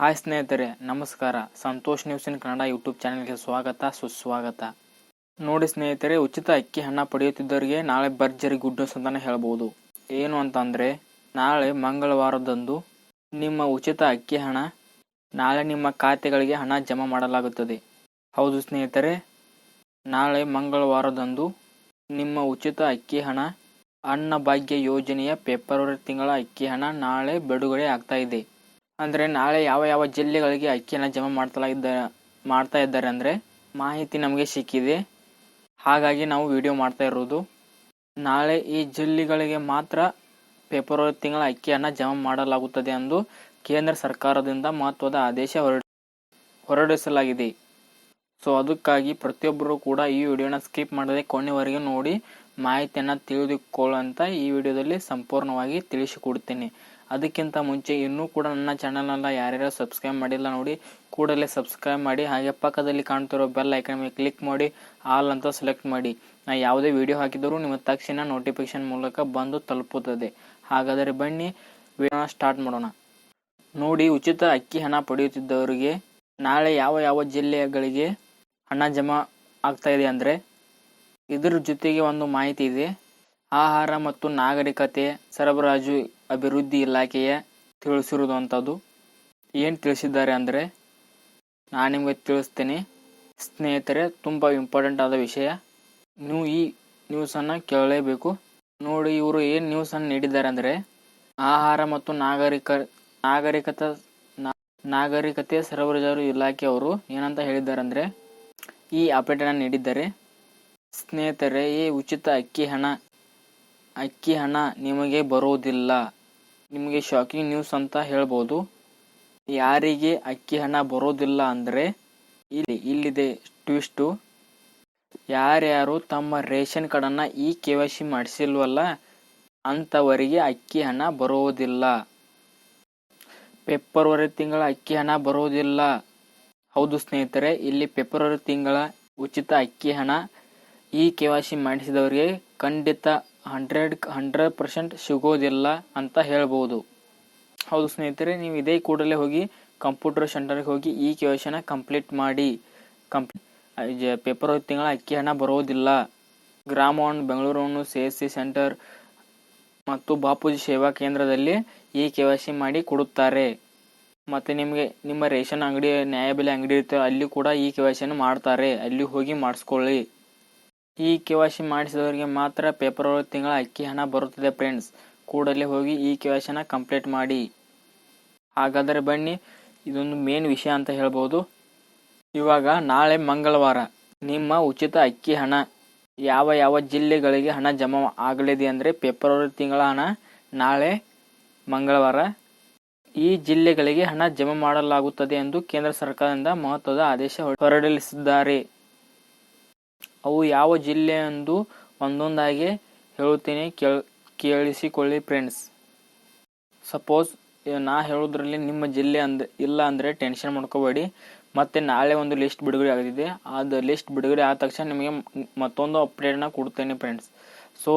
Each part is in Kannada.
ಹಾಯ್ ಸ್ನೇಹಿತರೆ, ನಮಸ್ಕಾರ. Santosh news in Kannada YouTube ಚಾನೆಲ್ಗೆ ಸ್ವಾಗತ, ಸುಸ್ವಾಗತ. ನೋಡಿ ಸ್ನೇಹಿತರೆ, ಉಚಿತ ಅಕ್ಕಿ ಹಣ ಪಡೆಯುತ್ತಿದ್ದವರಿಗೆ ನಾಳೆ ಭರ್ಜರಿ ಗುಡ್ ನ್ಯೂಸ್ ಅಂತಾನೆ ಹೇಳ್ಬೋದು. ಏನು ಅಂತಂದರೆ, ನಾಳೆ ಮಂಗಳವಾರದಂದು ನಿಮ್ಮ ಉಚಿತ ಅಕ್ಕಿ ಹಣ, ನಾಳೆ ನಿಮ್ಮ ಖಾತೆಗಳಿಗೆ ಹಣ ಜಮಾ ಮಾಡಲಾಗುತ್ತದೆ. ಹೌದು ಸ್ನೇಹಿತರೆ, ನಾಳೆ ಮಂಗಳವಾರದಂದು ನಿಮ್ಮ ಉಚಿತ ಅಕ್ಕಿ ಹಣ ಅನ್ನಭಾಗ್ಯ ಯೋಜನೆಯ ಫೆಬ್ರವರಿ ತಿಂಗಳ ಅಕ್ಕಿ ಹಣ ನಾಳೆ ಬಿಡುಗಡೆ ಆಗ್ತಾ ಇದೆ. ಅಂದರೆ ನಾಳೆ ಯಾವ ಯಾವ ಜಿಲ್ಲೆಗಳಿಗೆ ಅಕ್ಕಿಯನ್ನು ಜಮಾ ಮಾಡ್ತಾ ಇದ್ದ ಮಾಡ್ತಾ ಇದ್ದಾರೆ ಅಂದರೆ ಮಾಹಿತಿ ನಮಗೆ ಸಿಕ್ಕಿದೆ. ಹಾಗಾಗಿ ನಾವು ವಿಡಿಯೋ ಮಾಡ್ತಾ ಇರೋದು. ನಾಳೆ ಈ ಜಿಲ್ಲೆಗಳಿಗೆ ಮಾತ್ರ ಫೆಬ್ರವರಿ ತಿಂಗಳ ಅಕ್ಕಿಯನ್ನು ಜಮಾ ಮಾಡಲಾಗುತ್ತದೆ ಎಂದು ಕೇಂದ್ರ ಸರ್ಕಾರದಿಂದ ಮಹತ್ವದ ಆದೇಶ ಹೊರಡ, ಹೊರಡಿಸಲಾಗಿದೆ. ಸೊ ಅದಕ್ಕಾಗಿ ಪ್ರತಿಯೊಬ್ಬರೂ ಕೂಡ ಈ ವಿಡಿಯೋನ ಸ್ಕಿಪ್ ಮಾಡದೆ ಕೊನೆವರೆಗೆ ನೋಡಿ. ಮಾಹಿತಿಯನ್ನು ತಿಳಿದುಕೊಳ್ಳುವಂತ ಈ ವಿಡಿಯೋದಲ್ಲಿ ಸಂಪೂರ್ಣವಾಗಿ ತಿಳಿಸಿಕೊಡ್ತೀನಿ ಅದಕ್ಕಿಂತ ಮುಂಚೆ ಇನ್ನೂ ಕೂಡ ನನ್ನ ಚಾನಲನ್ನ ಯಾರ್ಯಾರು ಸಬ್ಸ್ಕ್ರೈಬ್ ಮಾಡಿಲ್ಲ ನೋಡಿ, ಕೂಡಲೇ ಸಬ್ಸ್ಕ್ರೈಬ್ ಮಾಡಿ, ಹಾಗೆ ಪಕ್ಕದಲ್ಲಿ ಕಾಣ್ತಿರೋ ಬೆಲ್ ಐಕನ್ ಮೇಲೆ ಕ್ಲಿಕ್ ಮಾಡಿ ಆಲ್ ಅಂತ ಸೆಲೆಕ್ಟ್ ಮಾಡಿ. ನಾ ಯಾವುದೇ ವಿಡಿಯೋ ಹಾಕಿದರೂ ನಿಮ್ಮ ತಕ್ಷಣ ನೋಟಿಫಿಕೇಶನ್ ಮೂಲಕ ಬಂದು ತಲುಪುತ್ತದೆ. ಹಾಗಾದರೆ ಬನ್ನಿ, ವಿಡಿಯೋನ ಸ್ಟಾರ್ಟ್ ಮಾಡೋಣ. ನೋಡಿ, ಉಚಿತ ಅಕ್ಕಿ ಹಣ ಪಡೆಯುತ್ತಿದ್ದವರಿಗೆ ನಾಳೆ ಯಾವ ಯಾವ ಜಿಲ್ಲೆಗಳಿಗೆ ಹಣ ಜಮಾ ಆಗ್ತಾ ಇದೆ ಅಂದರೆ? ಇದರ ಜೊತೆಗೆ ಒಂದು ಮಾಹಿತಿ ಇದೆ. ಆಹಾರ ಮತ್ತು ನಾಗರಿಕತೆ, ಸರಬರಾಜು, ಅಭಿವೃದ್ಧಿ ಇಲಾಖೆಯ ತಿಳಿಸಿರುವಂಥದ್ದು ಏನು ತಿಳಿಸಿದ್ದಾರೆ ಅಂದರೆ, ನಾನು ನಿಮಗೆ ತಿಳಿಸ್ತೀನಿ. ಸ್ನೇಹಿತರೆ, ತುಂಬ ಇಂಪಾರ್ಟೆಂಟ್ ಆದ ವಿಷಯ. ನೀವು ಈ ನ್ಯೂಸನ್ನು ಕೇಳಲೇಬೇಕು. ನೋಡಿ, ಇವರು ಏನು ನ್ಯೂಸನ್ನು ನೀಡಿದ್ದಾರೆ ಅಂದರೆ, ಆಹಾರ ಮತ್ತು ನಾಗರಿಕ, ನಾಗರಿಕತ ನಾಗರಿಕತೆ ಸರಬರಾಜು ಇಲಾಖೆಯವರು ಏನಂತ ಹೇಳಿದ್ದಾರೆ ಅಂದರೆ, ಈ ಅಪ್ಡೇಟನ್ನು ನೀಡಿದ್ದಾರೆ. ಸ್ನೇಹಿತರೆ, ಈ ಉಚಿತ ಅಕ್ಕಿ ಹಣ ಅಕ್ಕಿ ಹಣ ನಿಮಗೆ ಬರೋದಿಲ್ಲ. ನಿಮಗೆ ಶಾಕಿಂಗ್ ನ್ಯೂಸ್ ಅಂತ ಹೇಳ್ಬೋದು. ಯಾರಿಗೆ ಅಕ್ಕಿ ಹಣ ಬರೋದಿಲ್ಲ ಅಂದರೆ, ಇಲ್ಲಿ, ಇಲ್ಲಿದೆ ಟ್ವಿಸ್ಟು ಯಾರ್ಯಾರು ತಮ್ಮ ರೇಷನ್ ಕಾರ್ಡನ್ನು ಈ ಕೆ ವೈ ಸಿ ಮಾಡಿಸಿಲ್ವಲ್ಲ ಅಂಥವರಿಗೆ ಅಕ್ಕಿ ಹಣ ಬರೋದಿಲ್ಲ. ಫೆಬ್ರವರಿ ತಿಂಗಳ ಅಕ್ಕಿ ಹಣ ಬರೋದಿಲ್ಲ. ಹೌದು ಸ್ನೇಹಿತರೆ, ಇಲ್ಲಿ ಫೆಬ್ರವರಿ ತಿಂಗಳ ಉಚಿತ ಅಕ್ಕಿ ಹಣ ಈ ಕೆ ವೈ ಸಿ ಮಾಡಿಸಿದವರಿಗೆ ಖಂಡಿತ ಹಂಡ್ರೆಡ್ ಹಂಡ್ರೆಡ್ ಪರ್ಸೆಂಟ್ ಸಿಗೋದಿಲ್ಲ ಅಂತ ಹೇಳ್ಬೋದು. ಹೌದು ಸ್ನೇಹಿತರೆ, ನೀವು ಇದೇ ಕೂಡಲೇ ಹೋಗಿ ಕಂಪ್ಯೂಟರ್ ಸೆಂಟರ್ಗೆ ಹೋಗಿ ಈ ಕೆ ವೈ ಸಿನ ಕಂಪ್ಲೀಟ್ ಮಾಡಿ. ಕಂಪ್ ಪೇಪರ್ ತಿಂಗಳ ಅಕ್ಕಿ ಹಣ ಬರೋದಿಲ್ಲ. ಗ್ರಾಮ one Bengaluru C S C centre ಮತ್ತು ಬಾಪೂಜಿ ಸೇವಾ ಕೇಂದ್ರದಲ್ಲಿ ಈ ಕೆ ವೈ ಸಿ ಮಾಡಿ ಕೊಡುತ್ತಾರೆ. ಮತ್ತು ನಿಮಗೆ, ನಿಮ್ಮ ರೇಷನ್ ಅಂಗಡಿ, ನ್ಯಾಯಬೆಲೆ ಅಂಗಡಿ ಇರ್ತವೆ ಅಲ್ಲಿ ಕೂಡ ಈ ಕೆ ವೈ ಸಿಯನ್ನು ಮಾಡ್ತಾರೆ. ಅಲ್ಲಿ ಹೋಗಿ ಮಾಡಿಸ್ಕೊಳ್ಳಿ. ಈ ಕೆ ವೈ ಸಿ ಮಾಡಿಸಿದವರಿಗೆ ಮಾತ್ರ ಪೇಪರ್ ತಿಂಗಳ ಅಕ್ಕಿ ಹಣ ಬರುತ್ತದೆ ಫ್ರೆಂಡ್ಸ್. ಕೂಡಲೇ ಹೋಗಿ ಈ ಕೆ ವೈ ಸಿನ ಕಂಪ್ಲೀಟ್ ಮಾಡಿ. ಹಾಗಾದರೆ ಬನ್ನಿ, ಇದೊಂದು ಮೇನ್ ವಿಷಯ ಅಂತ ಹೇಳ್ಬೋದು. ಇವಾಗ ನಾಳೆ ಮಂಗಳವಾರ, ನಿಮ್ಮ ಉಚಿತ ಅಕ್ಕಿ ಹಣ, ಯಾವ ಯಾವ ಜಿಲ್ಲೆಗಳಿಗೆ ಹಣ ಜಮಾ ಆಗಲಿದೆ ಅಂದರೆ ಫೆಬ್ರವರಿ ತಿಂಗಳ ಹಣ ನಾಳೆ ಮಂಗಳವಾರ, ಈ ಜಿಲ್ಲೆಗಳಿಗೆ ಹಣ ಜಮಾ ಮಾಡಲಾಗುತ್ತದೆ ಎಂದು ಕೇಂದ್ರ ಸರ್ಕಾರದಿಂದ ಮಹತ್ವದ ಆದೇಶ ಹೊರಡಿಸಿದ್ದಾರೆ. ಅವು ಯಾವ ಜಿಲ್ಲೆ ಎಂದು ಒಂದೊಂದಾಗಿ ಹೇಳುತ್ತೇನೆ. ಕೇಳಿ, ಕೇಳಿಸಿಕೊಳ್ಳಿ ಫ್ರೆಂಡ್ಸ್ ಸಪೋಸ್ ನಾ ಹೇಳೋದ್ರಲ್ಲಿ ನಿಮ್ಮ ಜಿಲ್ಲೆ ಅಂದ, ಇಲ್ಲ ಅಂದರೆ ಟೆನ್ಷನ್ ಮಾಡ್ಕೋಬೇಡಿ. ಮತ್ತೆ ನಾಳೆ ಒಂದು ಲಿಸ್ಟ್ ಬಿಡುಗಡೆ ಆಗಿದೆ ಅದು ಲಿಸ್ಟ್ ಬಿಡುಗಡೆ ಆದ ತಕ್ಷಣ ನಿಮಗೆ ಮತ್ತೊಂದು ಅಪ್ಡೇಟ್ನ ಕೊಡ್ತೇನೆ ಫ್ರೆಂಡ್ಸ್ ಸೊ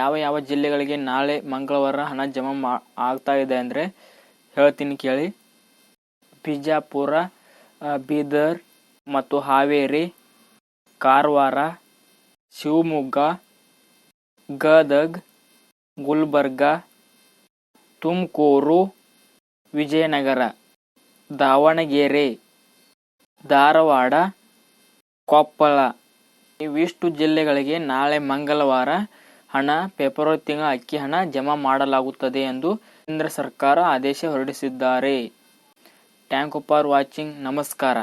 ಯಾವ ಯಾವ ಜಿಲ್ಲೆಗಳಿಗೆ ನಾಳೆ ಮಂಗಳವಾರ ಹಣ ಜಮಾ ಮಾ, ಆಗ್ತಾ ಇದೆ ಅಂದರೆ ಹೇಳ್ತೀನಿ ಕೇಳಿ. ಬಿಜಾಪುರ ಬೀದರ್ ಮತ್ತು ಹಾವೇರಿ ಕಾರವಾರ, ಶಿವಮೊಗ್ಗ, ಗದಗ, ಗುಲ್ಬರ್ಗ, ತುಮಕೂರು, ವಿಜಯನಗರ, ದಾವಣಗೆರೆ, ಧಾರವಾಡ, ಕೊಪ್ಪಳ. ಇವಿಷ್ಟು ಜಿಲ್ಲೆಗಳಿಗೆ ನಾಳೆ ಮಂಗಳವಾರ ಹಣ ಫೆಬ್ರವರಿ ತಿಂಗಳ ಅಕ್ಕಿ ಹಣ ಜಮಾ ಮಾಡಲಾಗುತ್ತದೆ ಎಂದು ಕೇಂದ್ರ ಸರ್ಕಾರ ಆದೇಶ ಹೊರಡಿಸಿದ್ದಾರೆ. Thank you for watching. ನಮಸ್ಕಾರ.